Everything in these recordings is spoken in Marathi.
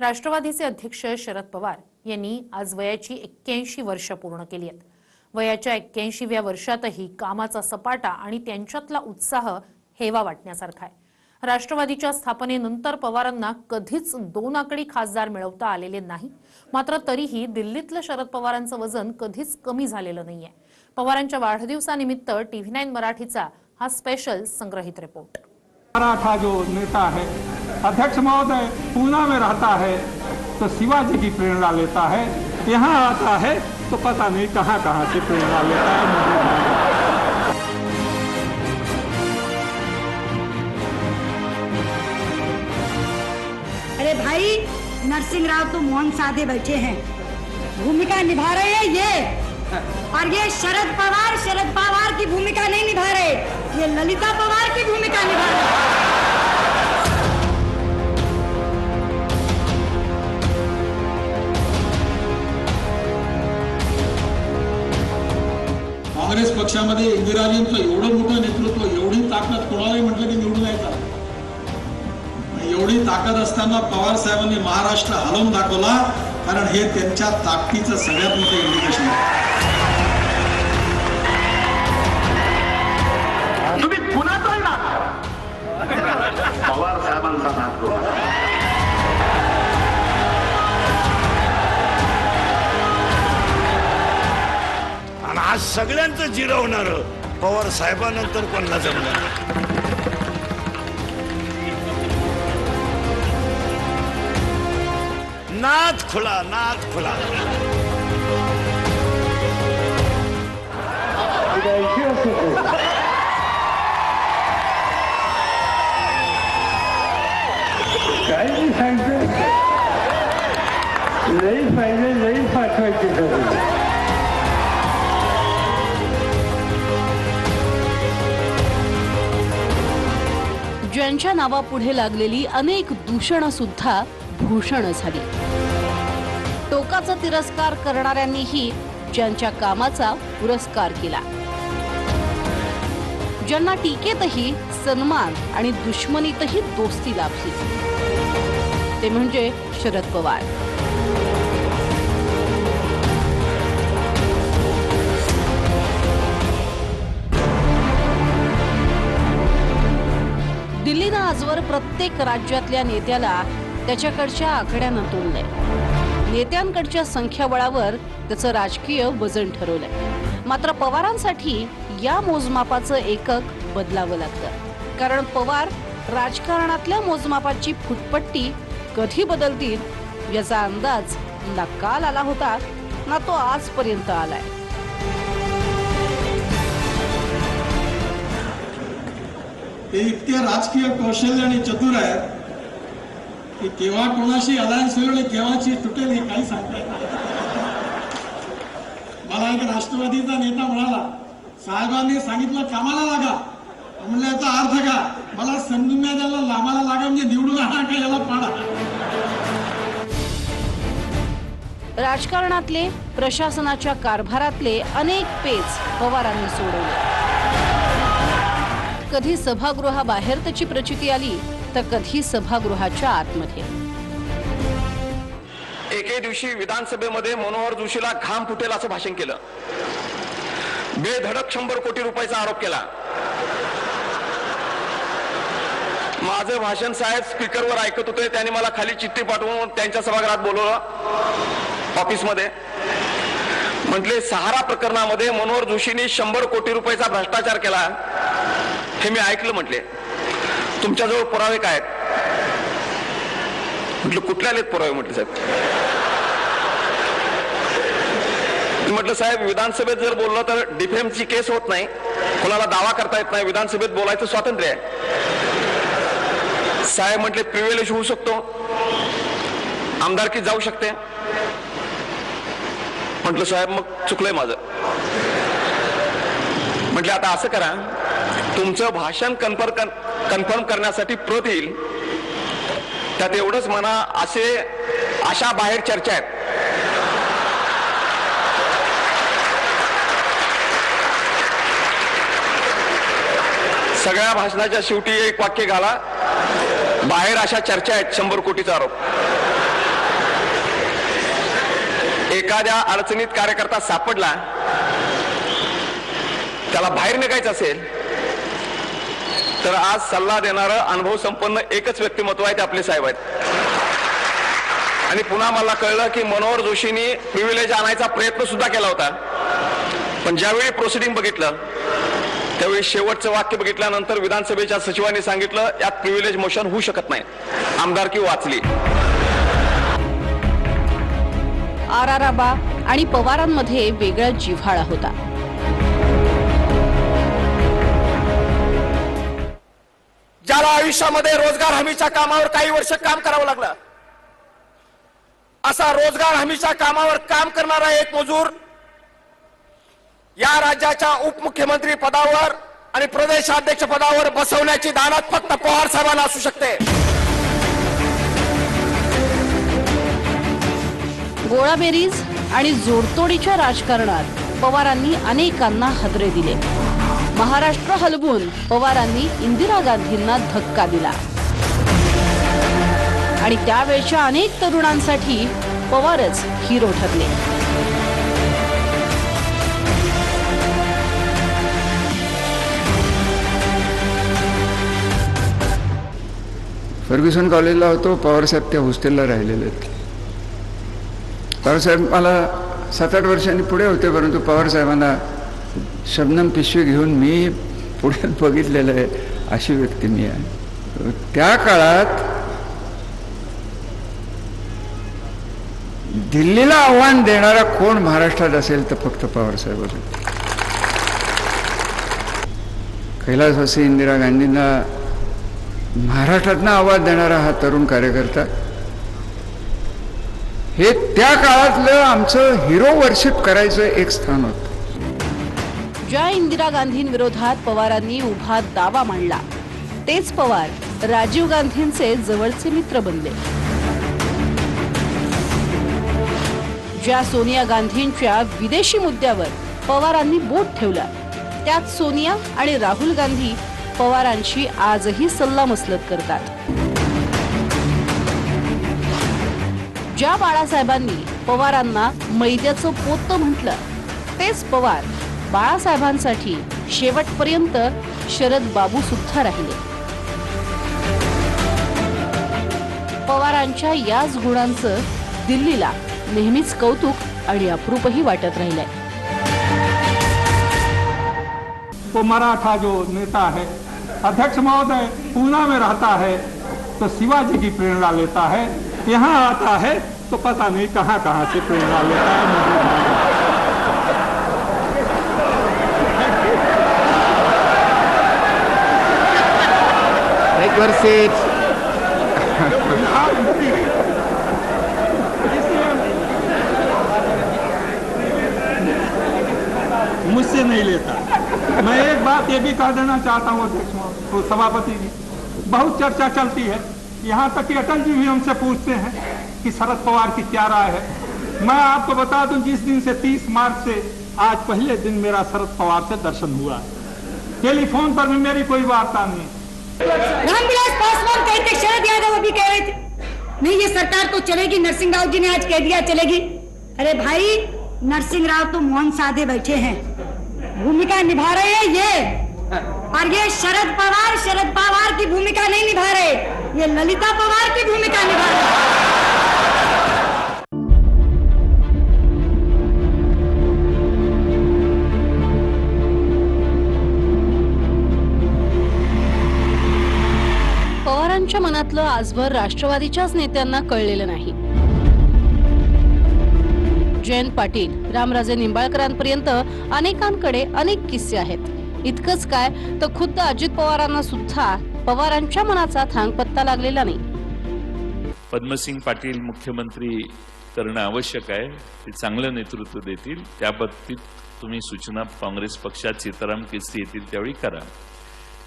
राष्ट्रवादीचे अध्यक्ष शरद पवार यांनी आज वयाची एक्क्याऐंशी वर्ष पूर्ण केली आहेत. वयाच्या एक्क्याऐंशीव्या वर्षातही कामाचा सपाटा आणि त्यांच्यातला उत्साह हेवा वाटण्यासारखा आहे. राष्ट्रवादीच्या स्थापनेनंतर पवारांना कधीच दोन आकडी खासदार मिळवता आलेले नाही. मात्र तरीही दिल्लीतलं शरद पवारांचं वजन कधीच कमी झालेलं नाहीये. पवारांच्या वाढदिवसानिमित्त टीव्ही नाईन मराठीचा हा स्पेशल संग्रहित रिपोर्ट मराठा जो नेता है अध्यक्ष महोदय, पूना में रहता है तो शिवाजी की प्रेरणा लेता है, यहाँ आता है तो पता नहीं कहाँ कहाँ से प्रेरणा लेता है। अरे भाई, नरसिंह राव तो मोहन साधे बैठे हैं। भूमिका निभा रहे हैं ये। और ये शरद पवार शरद पवार की भूमिका नहीं निभा रहे। ये ललिता पवार की भूमिका निभा रहे। काँग्रेस पक्षामध्ये इंदिराजींचं एवढं मोठं नेतृत्व एवढी ताकद कोणालाही म्हटलं की निवडून यायचा? एवढी ताकद असताना पवार साहेबांनी महाराष्ट्र हलवून दाखवला कारण हे त्यांच्या ताकदीचं सगळ्यात मोठं इंडिकेशन आहे. सगळ्यांचं जिरवणार पवार साहेबानंतर कोणाला जमणार? नाद खुला नाद खुला. काही सांगतो. लई पाहिजे लई पाठवायची त्यांच्या नावापुढे लागलेली अनेक दूषणं सुद्धा भूषण झाली. टोकाचा तिरस्कार करणाऱ्यांनीही ज्यांच्या कामाचा पुरस्कार केला. ज्यांना टीकेतही सन्मान आणि दुश्मनीतही दोस्ती लाभली. ते म्हणजे शरद पवार. आजवर प्रत्येक राज्यातल्या नेत्याला त्याच्याकडच्या आकड्यानं तोललंय नेत्यांकडच्या संख्याबळावर त्याचं राजकीय वजन ठरवलंय. मात्र पवारांसाठी या मोजमापाचं एकक बदलावं लागतं. कारण पवार राजकारणातल्या मोजमापाची फुटपट्टी कधी बदलतील याचा अंदाज ना काल आला होता ना तो आजपर्यंत आलाय. ते इतके राजकीय कौशल्य आणि चतुर आहेत की केव्हा कोणाशी अलायन्स होईल आणि केव्हाची तुटेल हे काही सांगता मला एक राष्ट्रवादीचा नेता म्हणाला साहेबांनी सांगितलं कामाला लागा. म्हणलं याचा अर्थ का मला समजून नाही द्यायला लांबाला लागा म्हणजे निवडून आणा का याला पाडा? राजकारणातले प्रशासनाच्या कारभारातले अनेक पेच पवारांनी सोडवले. कधी सभागृहाबाहेर त्याची प्रचिती आली तर कधी सभागृहाच्या आतमध्ये एके दिवशी विधानसभेमध्ये मनोहर जोशीला घाम फुटेल असं भाषण केलं. बेधडक शंभर कोटी रुपयाचा आरोप केला. माझं भाषण साहेब स्पीकरवर ऐकत होते त्यांनी मला खाली चिठ्ठी पाठवून त्यांच्या सभागृहात बोलवलं ऑफिसमध्ये. म्हटले सहारा प्रकरणामध्ये मनोहर जोशींनी शंभर कोटी रुपयाचा भ्रष्टाचार केला. हे मी ऐकलं म्हटले. तुमच्याजवळ पुरावे काय आहेत? म्हटलं कुठल्या आलेत पुरावे म्हटले साहेब? म्हटलं साहेब विधानसभेत जर बोललं तर डिफेन्सची केस होत नाही. कोणाला दावा करता येत नाही. विधानसभेत बोलायचं स्वातंत्र्य आहे. साहेब म्हटले प्रिव्हिलेज होऊ शकतो. आमदारकी जाऊ शकते. म्हटलं साहेब मग चुकलंय माझं. म्हटलं आता असं करा. तुमचं भाषण कन्फर्म कन्फर्म करण्यासाठी प्रत येईल. त्यात एवढंच म्हणा असे अशा बाहेर चर्चा आहेत. सगळ्या भाषणाच्या शेवटी एक वाक्य घाला. बाहेर अशा चर्चा आहेत शंभर कोटीचा आरोप. एखाद्या अडचणीत कार्यकर्ता सापडला त्याला बाहेर निघायचं असेल तर आज सल्ला देणारं अनुभव संपन्न एकच व्यक्तिमत्व आहे ते आपले साहेब आहेत. आणि पुन्हा मला कळलं की मनोहर जोशींनी प्रिव्हिलेज आणायचा प्रयत्न सुद्धा केला होता. पण ज्यावेळी प्रोसिडिंग बघितलं त्यावेळी शेवटचं वाक्य बघितल्यानंतर विधानसभेच्या सचिवांनी सांगितलं यात प्रिव्हिलेज मोशन होऊ शकत नाही. आमदारकी वाचली? आर आर आबा आणि पवारांमध्ये वेगळा जिव्हाळा होता. त्याला आयुष्यामध्ये रोजगार हमीच्या कामावर काही वर्ष काम करावं लागलं असा रोजगार हमीच्या कामावर काम करणारा एक मजूर या राज्याच्या उपमुख्यमंत्री पदावर आणि प्रदेशाध्यक्ष पदावर बसवण्याची दानत फक्त पवार साहेबांना असू शकते. गोळाबेरीज आणि जोडतोडीच्या राजकारणात पवारांनी अनेकांना हादरे दिले. महाराष्ट्र हलवून पवारांनी इंदिरा गांधींना धक्का दिला. आणि त्यावेळच्या अनेक तरुणांसाठी पवारच हिरो ठरले. फर्ग्युसन कॉलेजला होतो पवारसाहेब त्या हॉस्टेलला राहिलेले आहेत पवारसाहेब मला सात आठ वर्षांनी पुढे होते परंतु पवारसाहेबांना शबनम पिशवी घेऊन मी पुढे बघितलेलं आहे अशी व्यक्ती मी आहे. त्या काळात दिल्लीला आव्हान देणारा कोण महाराष्ट्रात असेल तर फक्त पवारसाहेब होते कैलासवासी इंदिरा गांधींना महाराष्ट्रातनं आवाज देणारा हा तरुण कार्यकर्ता. हे त्या काळातलं आमचं हिरो वर्शिप करायचं एक स्थान होतं. ज्या इंदिरा गांधींविरोधात पवारांनी उभा दावा मांडला तेच पवार राजीव गांधींचे जवळचे मित्र बनले. ज्या सोनिया गांधींच्या विदेशी मुद्द्यावर पवारांनी बोट ठेवला त्यात सोनिया आणि राहुल गांधी पवारांशी आजही सल्लामसलत करतात. ज्या बाळासाहेबांनी पवारांना मैद्याचं पोत म्हटलं तेच पवार बाळासाहेबांसाठी शेवटपर्यंत शरद बाबू सुद्धा राहिले. पवारांच्या याच गुणांचं दिल्लीला नेहमीच कौतुक आणि अप्रूपही वाटत राहिलंय. वो मराठा जो नेता है अध्यक्ष महोदय पूना में रहता है तो शिवाजी की प्रेरणा लेता है। यहाँ आता है तो पता नहीं कहाँ कहाँ से प्रेरणा लेता है। वर्ष मुझसे नहीं लेता। मैं एक बात ये भी कह देना चाहता हूँ अध्यक्ष तो सभापति जी, बहुत चर्चा चलती है। यहाँ तक कि अटल जी भी हमसे पूछते हैं कि शरद पवार की क्या राय है। मैं आपको बता दूँ, जिस दिन से 30 मार्च से आज पहले दिन मेरा शरद पवार से दर्शन हुआ है। टेलीफोन पर भी मेरी कोई वार्ता नहीं रामविलास पासवान कहे थे, शरद यादव अभी कह रहे थे। नहीं, ये सरकार तो चलेगी, नरसिंह राव जी ने आज कह दिया, चलेगी। अरे भाई, नरसिंह राव तो मोहन साधे बैठे हैं। भूमिका निभा रहे हैं ये। और ये शरद पवार शरद पवार की भूमिका नहीं निभा रहे। ये ललिता पवार की भूमिका निभा रहे। हैं। पवारांच्या मनातलं आजवर राष्ट्रवादीच्याच नेत्यांना कळलेलं नाही. जयंत पाटील रामराजे निंबाळकरांपर्यंत अनेकांकडे अनेक किस्से आहेत. इतकंच काय तर खुद्द अजित पवारांना सुद्धा पवारांच्या मनाचा थांगपत्ता लागलेला नाही. पद्मसिंग पाटील मुख्यमंत्री करणं आवश्यक आहे. ते चांगलं नेतृत्व देतील. त्या बाबतीत तुम्ही सूचना काँग्रेस पक्षात सीताराम केसरी येतील त्यावेळी करा.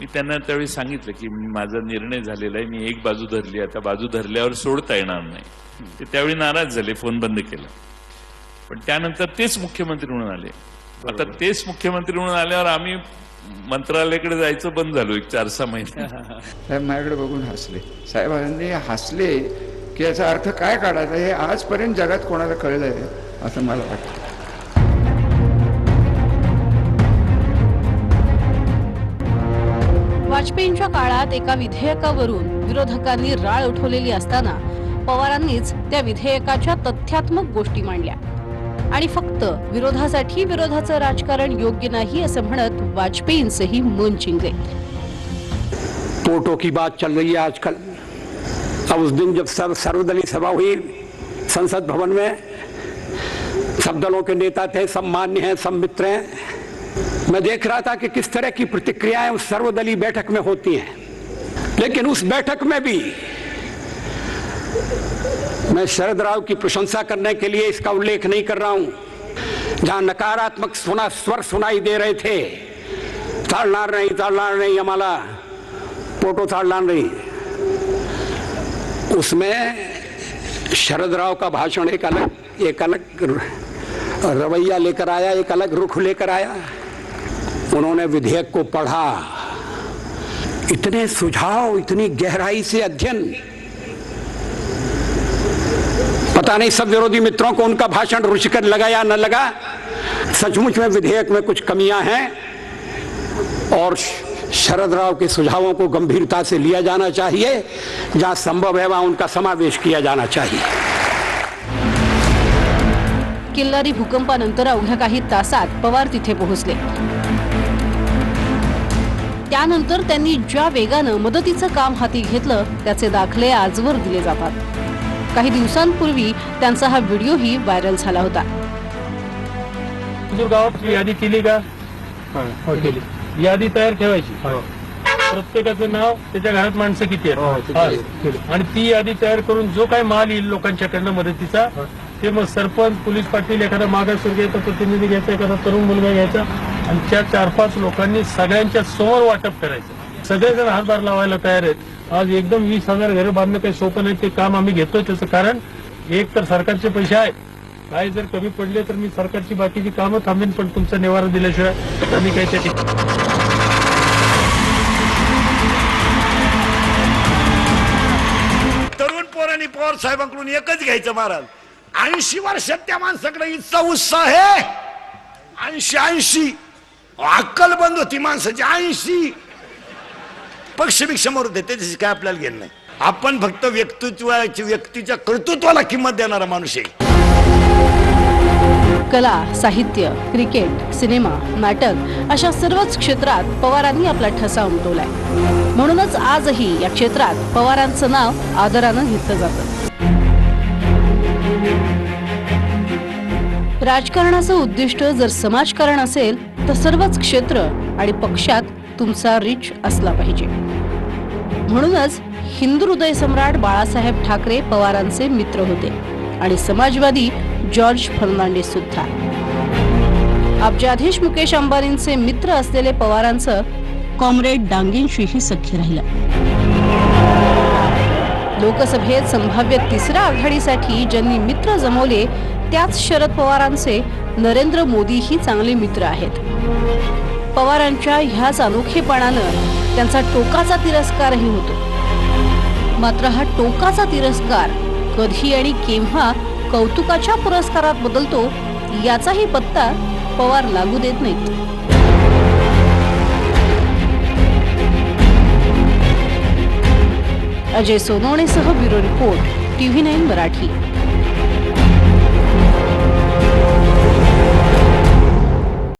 मी त्यांना त्यावेळी सांगितलं की माझा निर्णय झालेला आहे मी एक बाजू धरली आता बाजू धरल्यावर सोडता येणार नाही. ते त्यावेळी नाराज झाले फोन बंद केला. पण त्यानंतर तेच मुख्यमंत्री म्हणून आले. आता तेच मुख्यमंत्री म्हणून आल्यावर आम्ही मंत्रालयाकडे जायचं बंद झालो एक चार सहा महिने. साहेब माझ्याकडे बघून हसले. साहेबांनी हसले की याचा अर्थ काय काढायचा? हे आजपर्यंत जगात कोणाला कळलं आहे असं मला वाटतं. वाजपेयींच्या काळात एका विधेयकावरून विरोधकांनी राळ उठवलेली असताना पवारांनीच त्या विधेयकाच्या तथ्यात्मक गोष्टी मांडल्या. आणि फक्त विरोधासाठी विरोधाचं राजकारण योग्य नाही असं म्हणत वाजपेयींचंही मन चिंगले. वोटों की बात चल रही है आजकल. अब उस दिन जब सर्व सर्वदलीय सभा हुई संसद भवन में सब दलों के नेता थे सब मान्य हैं सब मित्र हैं मैं देख रहा था कि किस तरह की प्रतिक्रियाएँ उस सर्वदलीय बैठक में होती हैं। लेकिन उस बैठक में भी मैं शरद राव की प्रशंसा करने के लिए इसका उल्लेख नहीं कर रहा हूँ। जहाँ नकारात्मक सुना, स्वर सुनाई दे रहे थे चालणार नाही चालणार नाही आम्हाला फ़ोटो चालणार नहीं उसमें शरद राव का भाषण एक अलग एक अलग रवैया लेकर आया, एक अलग रुख लेकर आया। उन्होंने विधेयक को पढ़ा। इतने सुझाव, इतनी गहराई से अध्ययन। पता नहीं सब विरोधी मित्रों को उनका भाषण रुचिकर लगा या न लगा। सचमुच में विधेयक में कुछ कमियाँ हैं और शरद राव के सुझावों को गंभीरता से लिया जाना चाहिए। जहाँ संभव है वहाँ उनका समावेश किया जाना चाहिए। किल्लारी भूकंपानंतर अवघ्या काही तासात पवार तिथे पोहोचले. त्यानंतर त्यांनी ज्या वेगानं मदतीचं काम हाती घेतलं त्याचे दाखले आजवर दिले जातात. काही दिवसांपूर्वी त्यांचा हा व्हिडिओही व्हायरल झाला होता. गावात यादी केली का? हो केली. यादी तयार ठेवायची. प्रत्येकाचं नाव त्याच्या घरात माणसं किती आहेत? हा. आणि ती यादी तयार करून जो काय माल येईल लोकांच्याकडनं मदतीचा ते मग सरपंच पोलीस पाटील एखादा मागासवर्गीय प्रतिनिधी घ्यायचा एखादा तरुण मुलगा घ्यायचा आणि त्या चार पाच लोकांनी सगळ्यांच्या समोर वाटप करायचं. सगळेजण हातभार लावायला तयार आहेत. आज एकदम वीस हजार घरं बांधणं काही सोपं नाही ते काम आम्ही घेतोय त्याचं कारण एक तर सरकारचे पैसे आहेत. काय जर कमी पडले तर मी सरकारची बाकीची कामं थांबेन पण तुमचा निवारा दिल्याशिवाय आम्ही काही त्या ठिकाणी तरुण पोरांनी पवार साहेबांकडून एकच घ्यायचं महाराज ऐंशी वर्षात त्या माणसाकडे इतका उत्साह आहे. ऐंशी ऐंशी. अक्कल बंद होती माणसाची ऐंशी. पक्ष समोर होते त्याच्याशी काय आपल्याला घेणं नाही. आपण फक्त व्यक्तित्वाची व्यक्तीच्या कर्तृत्वाला किंमत देणारा माणूस आहे. कला साहित्य क्रिकेट सिनेमा नाटक अशा सर्वच क्षेत्रात पवारांनी आपला ठसा उमटवलाय. म्हणूनच आजही या क्षेत्रात पवारांचं नाव आदरानं घेतलं जातं. राजकारणाचं उद्दिष्ट जर समाजकारण असेल तर सर्वच क्षेत्र आणि पक्षात तुमचा रिच असला पाहिजे. म्हणूनच हिंदू हृदय सम्राट बाळासाहेब ठाकरे पवारांचे मित्र होते आणि समाजवादी जॉर्ज फर्नांडिस सुद्धा. अब्जाधीश मुकेश अंबानींचे मित्र असलेले पवारांचं कॉम्रेड डांगेंशीही सख्य राहिलं. लोकसभेत संभाव्य तिसऱ्या आघाडीसाठी ज्यांनी मित्र जमवले त्याच शरद पवारांचे नरेंद्र मोदीही चांगले मित्र आहेत. पवारांच्या ह्याच अनोखेपणानं त्यांचा टोकाचा तिरस्कारही होतो. मात्र हा टोकाचा तिरस्कार कधी आणि केव्हा कौतुकाच्या पुरस्कारात बदलतो याचाही पत्ता पवार लागू देत नाहीत. Ajay सोनवणेसह bureau report TV nine Marathi.